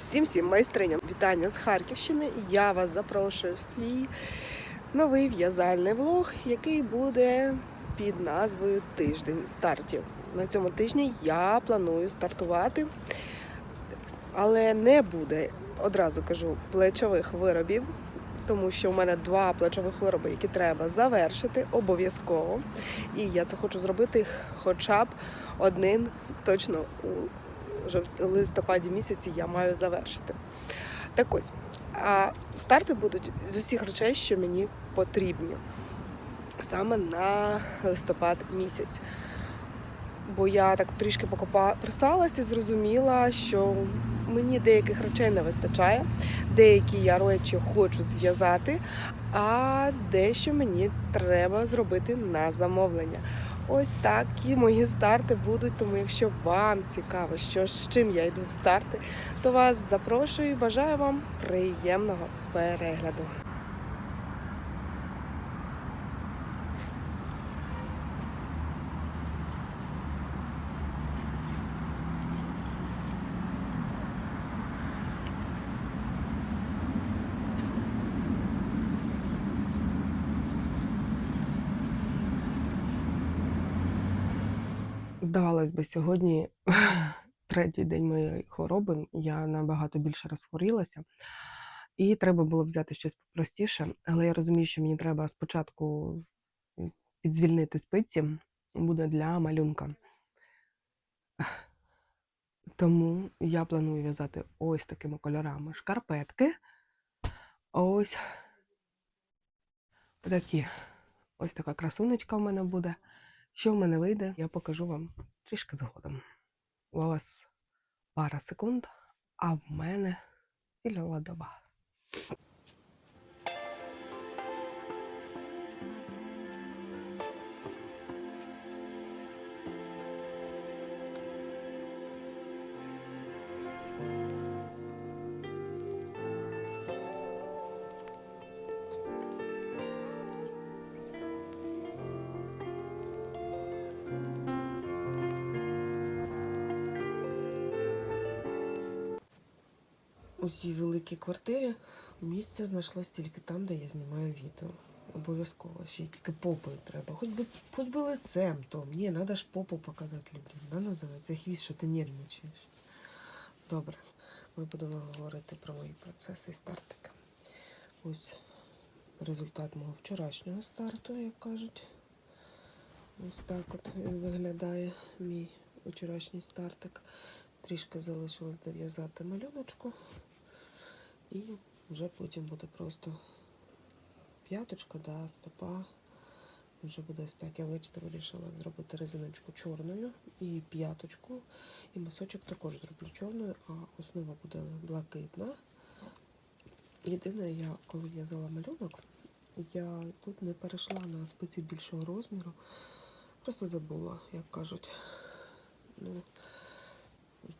Всім всім майстриням вітання з Харківщини. Я вас запрошую в свій новий в'язальний влог, який буде під назвою Тиждень стартів. На цьому тижні я планую стартувати, але не буде, одразу кажу, плечових виробів, тому що у мене два плечових вироби, які треба завершити обов'язково. І я це хочу зробити хоча б один точно у листопаді місяці я маю завершити. Так ось, старти будуть з усіх речей, що мені потрібні саме на листопад місяць. Бо я так трішки покопа присалася і зрозуміла, що мені деяких речей не вистачає, деякі я речі хочу зв'язати, а дещо мені треба зробити на замовлення. Ось такі мої старти будуть. Тому якщо вам цікаво, що з чим я йду в старти, то вас запрошую і бажаю вам приємного перегляду. Здавалось би, сьогодні третій день моєї хвороби. Я набагато більше розхворілася, і треба було взяти щось простіше. Але я розумію, що мені треба спочатку підзвільнити спиці, буде для малюнка. Тому я планую в'язати ось такими кольорами шкарпетки. Ось такі. Ось така красунечка в мене буде. Що в мене вийде, я покажу вам трішки згодом. У вас пара секунд, а в мене ціла доба. У цій великій квартирі місце знайшлось тільки там, де я знімаю відео. Обов'язково. Ще й тільки попою треба. Хоч би, хоч би лицем, Том. Ні, треба ж попу показати людям. Да, називається хвіст, що ти нервничаєш. Добре, ми будемо говорити про мої процеси і стартики. Ось результат мого вчорашнього старту, як кажуть. Ось так от виглядає мій вчорашній стартик. Трішки залишилось дов'язати малюночку. І вже потім буде просто п'яточка, да, стопа. Вже буде ось так. Я бачите, вирішила зробити резиночку чорною і п'яточку. І мисочок також зроблю чорною, а основа буде блакитна. Єдине, я коли в'язала малюнок, я тут не перейшла на спиці більшого розміру. Просто забула, як кажуть. Ну,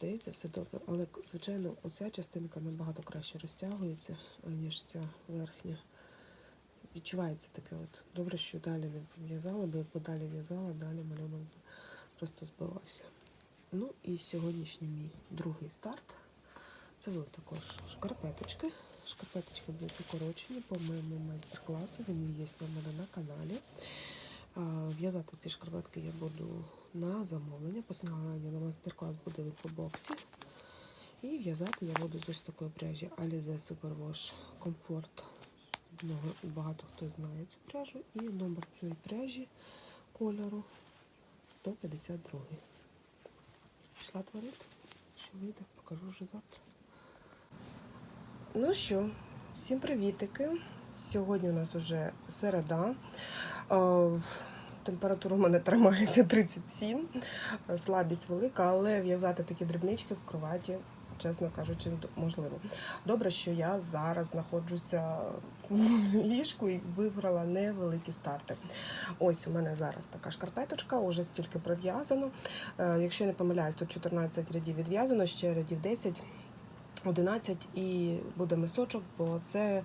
Здається, все добре. Але, звичайно, оця частинка набагато краще розтягується, аніж ця верхня. Відчувається таке от. Добре, що далі не в'язала, бо якби далі в'язала, далі малюнок просто збивався. Ну і сьогоднішній мій другий старт. Це будуть також шкарпеточки. Шкарпеточки будуть укорочені по моєму майстер-класу. Він є у мене на каналі. В'язати ці шкарпетки я буду на замовлення. Посилання на майстер-клас буде в інфобоксі. І в'язати я буду з ось такої пряжі Alize Superwash Comfort. Багато хто знає цю пряжу. І номер цієї пряжі кольору 152. Пішла творити. Що вийде, покажу вже завтра. Ну що, всім привітики. Сьогодні у нас вже середа. Е, Температура у мене тримається 37, е, слабість велика, але в'язати такі дрібнички в кроваті, чесно кажучи, можливо. Добре, що я зараз знаходжуся в ліжку і вибрала невеликі старти. Ось у мене зараз така шкарпеточка, уже стільки пров'язано. Е, Якщо я не помиляюсь, тут 14 рядів відв'язано, ще рядів 10. 11 і буде мисочок, бо це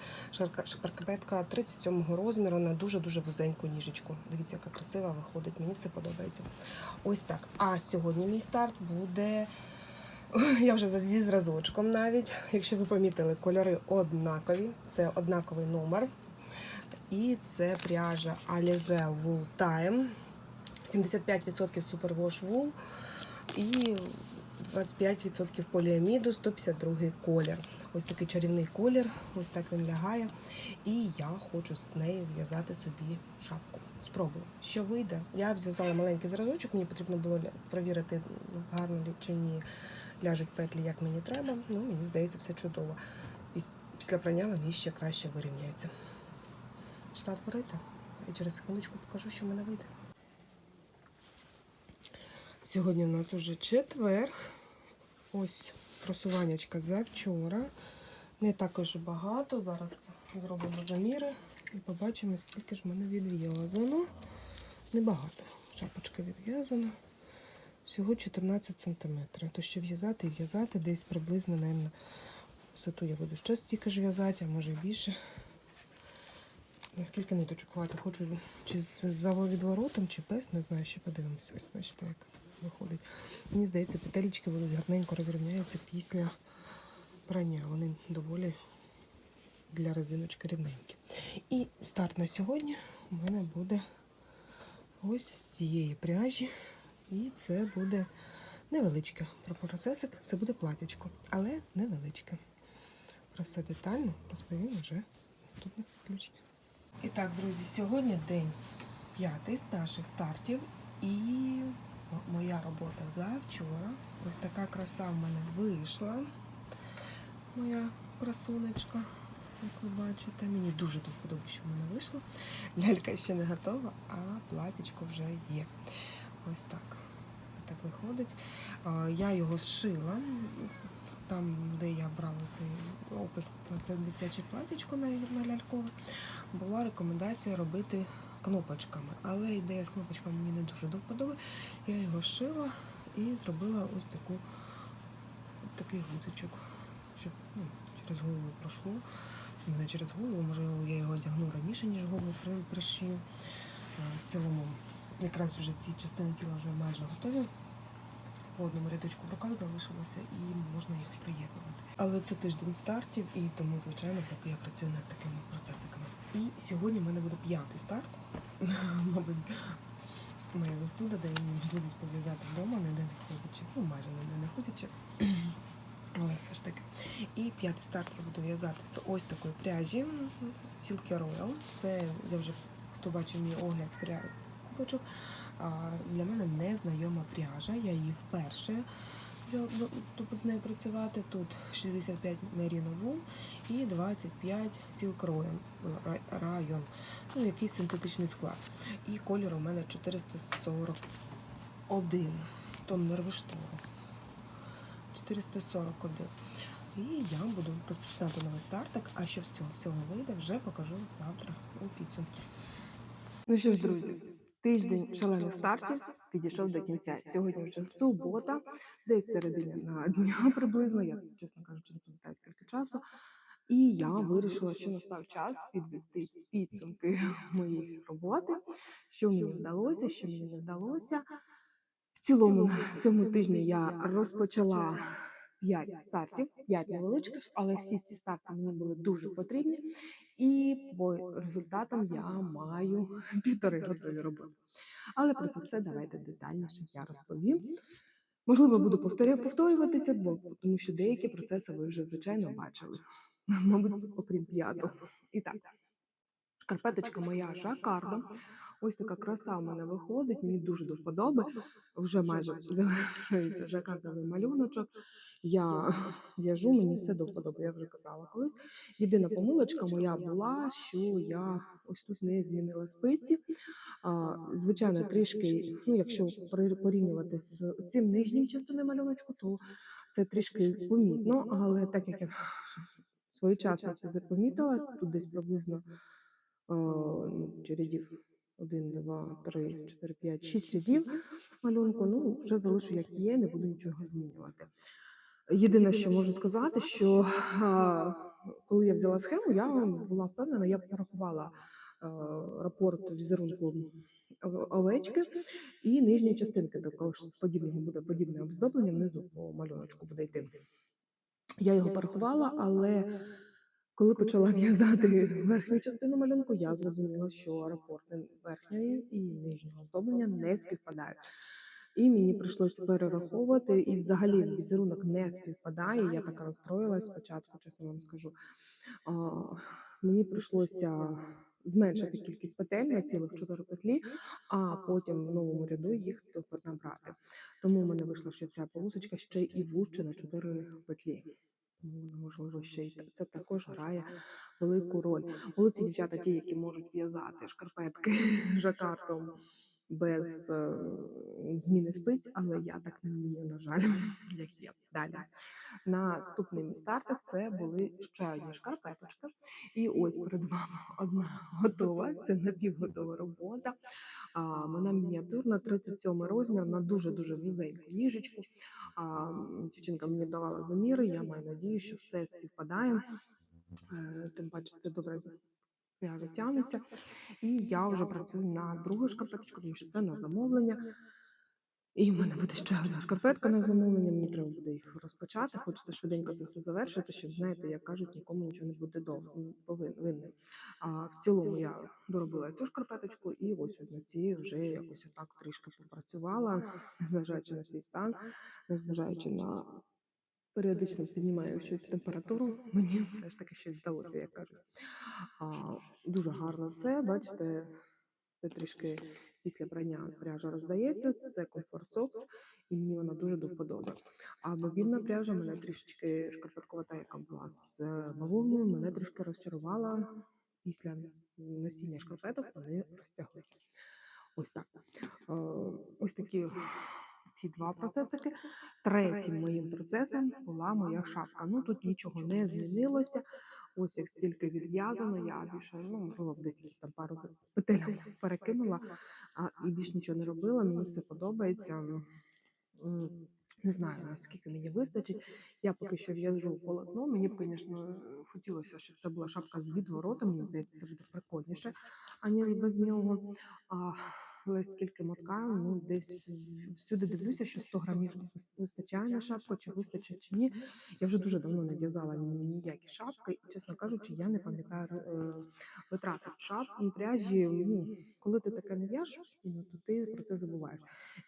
шкарпетка 37-го розміру на дуже-дуже вузеньку ніжечку. Дивіться, яка красива виходить, мені все подобається. Ось так. А сьогодні мій старт буде Я вже зі зразочком навіть. Якщо ви помітили, кольори однакові. Це однаковий номер. І це пряжа Alize Wool Time. 75% Superwash Wool і 25% поліаміду, 152 колір. Ось такий чарівний колір, ось так він лягає. І я хочу з неї зв'язати собі шапку. Спробую. Що вийде? Я зв'язала маленький зразочок, мені потрібно було перевірити, гарно чи ні ляжуть петлі, як мені треба. Ну, мені здається, все чудово. Піс- Після прання вони ще краще вирівняються. Штат творити. І через секундочку покажу, що в мене вийде. Сьогодні в нас уже четверг. Ось просуваннячка за вчора. Не також багато. Зараз зробимо заміри і побачимо, скільки ж в мене відв'язано. Небагато. Шапочка відв'язана. Всього 14 см. То що в'язати і в'язати десь приблизно, мабуть, висоту я буду ще стільки ж в'язати, а може і більше. Наскільки ниточок хватить, хочу чи з завовідворотом, чи без, не знаю, ще подивимося. Ось бачите, як виходить. Мені здається, петелечки будуть гарненько розрівняються після прання. Вони доволі для резиночки рівненькі. І старт на сьогодні у мене буде ось з цієї пряжі. І це буде невеличке. Про процесик це буде платячко, але невеличке. Про все детально розповім вже наступних включеннях. І так, друзі, сьогодні день п'ятий з наших стартів. І моя робота завчора. Ось така краса в мене вийшла. Моя красунечка, як ви бачите. Мені дуже до вподоби, що в мене вийшло. Лялька ще не готова, а платічко вже є. Ось так. Так виходить. Я його зшила. Там, де я брала цей опис це дитяче платічко на лялькове, була рекомендація робити кнопочками. Але ідея з кнопочками мені не дуже до вподоби. Я його шила і зробила ось таку такий гудзичок, щоб ну, через голову пройшло. Не через голову, можливо, я його одягну раніше, ніж голову при- пришию. В цілому, якраз вже ці частини тіла вже майже готові. По одному рядочку в руках залишилося і можна їх приєднувати. Але це тиждень стартів, і тому, звичайно, поки я працюю над такими процесиками. І сьогодні в мене буде п'ятий старт. Мабуть, моя застуда дає мені можливість пов'язати вдома, ніде не ходячи. Ну, майже ніде не ходячи. Але все ж таки. І п'ятий старт я буду в'язати з ось такої пряжі Silky Royal. Це я вже хто бачив мій огляд пря... кубочок. Для мене незнайома пряжа. Я її вперше з нею працювати. Тут 65 Merino Wool і 25 Silk Royal, Ра- район. Ну, якийсь синтетичний склад. І колір у мене 441. Тон нервиштору. 441. І я буду розпочинати новий стартик, а що з цього всього вийде, вже покажу завтра у підсумки. Ну що ж, друзі, тиждень шалених стартів підійшов до кінця. Сьогодні вже субота, десь середина дня приблизно, я, чесно кажучи, не пам'ятаю скільки часу. І я вирішила, що настав час підвести підсумки моєї роботи, що мені вдалося, що мені не вдалося. В цілому цьому тижні я розпочала 5 стартів, 5 невеличких, але всі ці старти мені були дуже потрібні. І по результатам я маю півтори готові роботи. Але про це все давайте детальніше я розповім. Можливо, буду повторюватися, бо тому що деякі процеси ви вже звичайно бачили. Мабуть, окрім п'ятого. І так, шкарпеточка моя жакардо. Ось така краса в мене виходить. Мені дуже до вподоби. Вже майже завершується жакардовий малюночок. Я в'яжу, мені все до вподоби, я вже казала колись. Єдина помилочка моя була, що я ось тут не змінила спиці. А, звичайно, трішки, ну якщо порівнювати з цим нижнім частиною малюночку, то це трішки помітно, але так як я своєчасно це запомітила, тут десь приблизно ну, рядів 1, 2, 3, 4, 5, 6 рядів малюнку, ну вже залишу як є, не буду нічого змінювати. Єдине, що можу сказати, що коли я взяла схему, я була впевнена, я порахувала рапорт візерунку овечки і нижньої частинки. Також подібного буде подібне оздоблення внизу по малюночку буде йти. Я його порахувала, але коли почала в'язати верхню частину малюнку, я зрозуміла, що рапорти верхньої і нижнього оздоблення не співпадають. І мені прийшлося перераховувати, і взагалі візерунок не співпадає. Я така розстроїлась спочатку, чесно вам скажу. А, мені прийшлося зменшити кількість петель на цілих чотири петлі, а потім в новому ряду їх тепер набрати. Тому в мене вийшла ще ця полосочка ще і вужче на чотири петлі. Можливо, ще й це також грає велику роль. Молодці дівчата, ті, які можуть в'язати шкарпетки жакартом без е, зміни спиць, але я так не вмію, на жаль, як є. Далі. Наступний мій стартер це були ще одні шкарпеточки. І ось перед вами одна готова. Це напівготова робота. А, вона мініатюрна, 37 розмір, на дуже-дуже вузеньку ніжечку. А, дівчинка мені давала заміри, я маю надію, що все співпадає. Е, Тим паче це добре пряжа тягнеться. І я вже працюю на другу шкарпеточку, тому що це на замовлення. І в мене буде ще одна шкарпетка на замовлення. Мені треба буде їх розпочати. Хочеться швиденько це все завершити, щоб знаєте, як кажуть, нікому нічого не буде довго повинним. А в цілому я доробила цю шкарпеточку, і ось на цій вже якось отак трішки попрацювала, незважаючи на свій стан, незважаючи на періодично піднімаючу температуру, мені все ж таки щось вдалося, як кажуть. А, дуже гарно все. Бачите, це трішки після прання пряжа роздається. Це Comfort Socks, і мені вона дуже до вподоби. А мобільна пряжа мене трішечки шкарпеткова, та яка була з бавовною, мене трішки розчарувала. Після носіння шкарпеток вони розтяглися. Ось так. Е, Ось такі ці два процесики. Третім моїм процесом була моя шапка. Ну тут нічого не змінилося. Ось як стільки відв'язано, я більше, ну, можливо, б десь там пару петель перекинула, а і більш нічого не робила. Мені все подобається. Не знаю, наскільки мені вистачить. Я поки що в'яжу полотно. Мені б, звісно, хотілося, щоб це була шапка з відворотом. Мені здається, це буде прикольніше, аніж без нього. А, але скільки моткаю, ну десь всюди дивлюся, що 100 грамів вистачає на шапку, чи вистачить чи ні. Я вже дуже давно не в'язала ніякі шапки, і чесно кажучи, я не пам'ятаю е, витрати в шапці пряжі. Ну, коли ти таке не в'яжеш постійно, то ти про це забуваєш.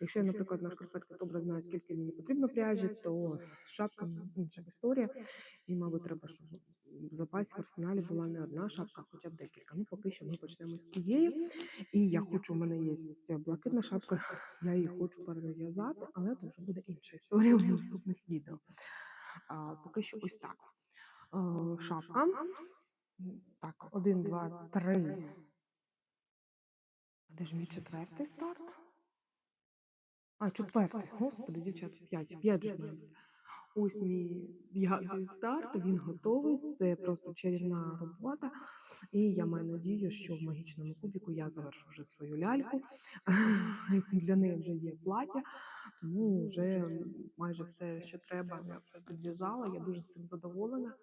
Якщо я, наприклад, на шкарпетку добре знаю, скільки мені потрібно пряжі, то з шапками інша історія. І, мабуть, треба, щоб в запасі в арсеналі була не одна шапка, а хоча б декілька. Ну, поки що ми почнемо з цієї. І я хочу, у мене є блакитна шапка, я її хочу перев'язати, але це вже буде інша історія в наступних відео. А, поки що ось так. Е, шапка. Так, один, два, три. Де ж мій четвертий старт? А, четвертий. Господи, дівчата, п'ять. П'ять же має бути. Ось мій п'ятий старт, він готовий. Це просто чарівна робота. І я маю надію, що в магічному кубіку я завершу вже свою ляльку. Для неї вже є плаття, тому вже майже все, що треба, я вже підв'язала. Я дуже цим задоволена.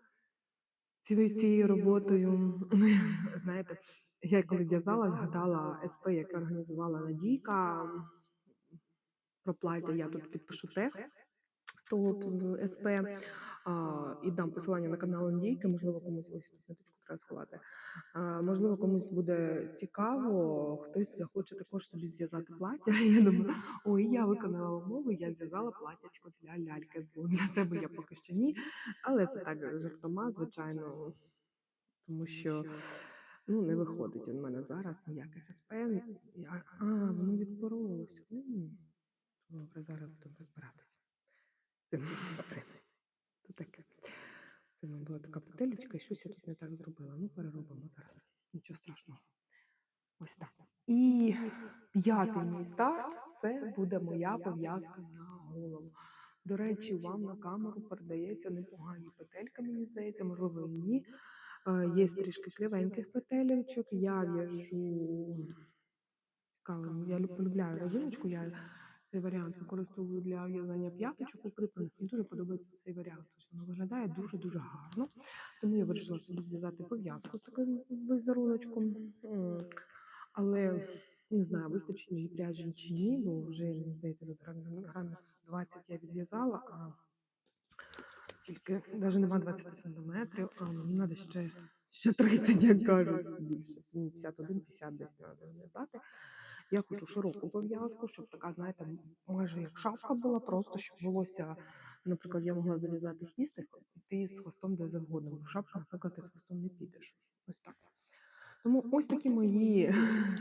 Цією роботою. Знаєте, я коли в'язала, згадала СП, яке організувала Надійка. Про плаття я тут підпишу тег. То СП а, і дам посилання на канал Індійки, можливо, комусь ось тут ниточку треба сховати. А, можливо, комусь буде цікаво, хтось захоче також собі зв'язати плаття. Я думаю, ой, я виконала умову, я зв'язала платтячко для ляльки. Бо для себе я поки що ні. Але це так жартома, звичайно, тому що ну, не виходить у мене зараз ніяких СП. А, воно відпоролося. Добре, зараз будемо розбиратися. З. То таке. Це мене була така петелечка, і щось я тут не так зробила. Ну, переробимо зараз. Нічого страшного. Ось так. І п'ятий мій старт це буде моя пов'язка на голову. До речі, вам на камеру передається непогані петелька, мені здається, можливо, і ні. Е, Є трішки кривеньких петелечок. Я в'яжу я лю- полюбляю резиночку. Я цей варіант використовую для в'язання п'яточок укріплених. Мені дуже подобається цей варіант. Ось воно виглядає дуже дуже гарно. Тому я вирішила собі зв'язати пов'язку з таким візеруночком. Але Не знаю, вистачить мені пряжі чи ні, бо вже, мені здається, грамів, грамів 20 я відв'язала, а тільки навіть нема 20 сантиметрів, а мені треба ще, ще 30, як кажуть, більше. 51, 50 десь треба в'язати. Я хочу широку пов'язку, щоб така, знаєте, майже як шапка була, просто щоб волосся, наприклад, я могла зав'язати хвістик, і ти з хвостом де завгодно. В шапку, наприклад, ти з хвостом не підеш. Ось так. Тому ось такі мої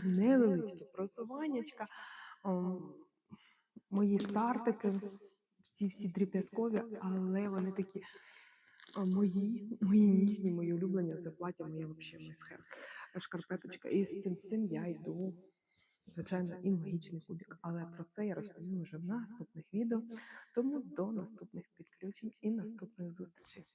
невеличкі просуваннячка, мої стартики, всі всі дріб'язкові, але вони такі мої, мої ніжні, мої улюблені. Це плаття моє взагалі мисхе. Шкарпеточка. І з цим всім я йду, звичайно, і магічний кубік. Але про це я розповім вже в наступних відео. Тому до наступних підключень і наступних зустрічей.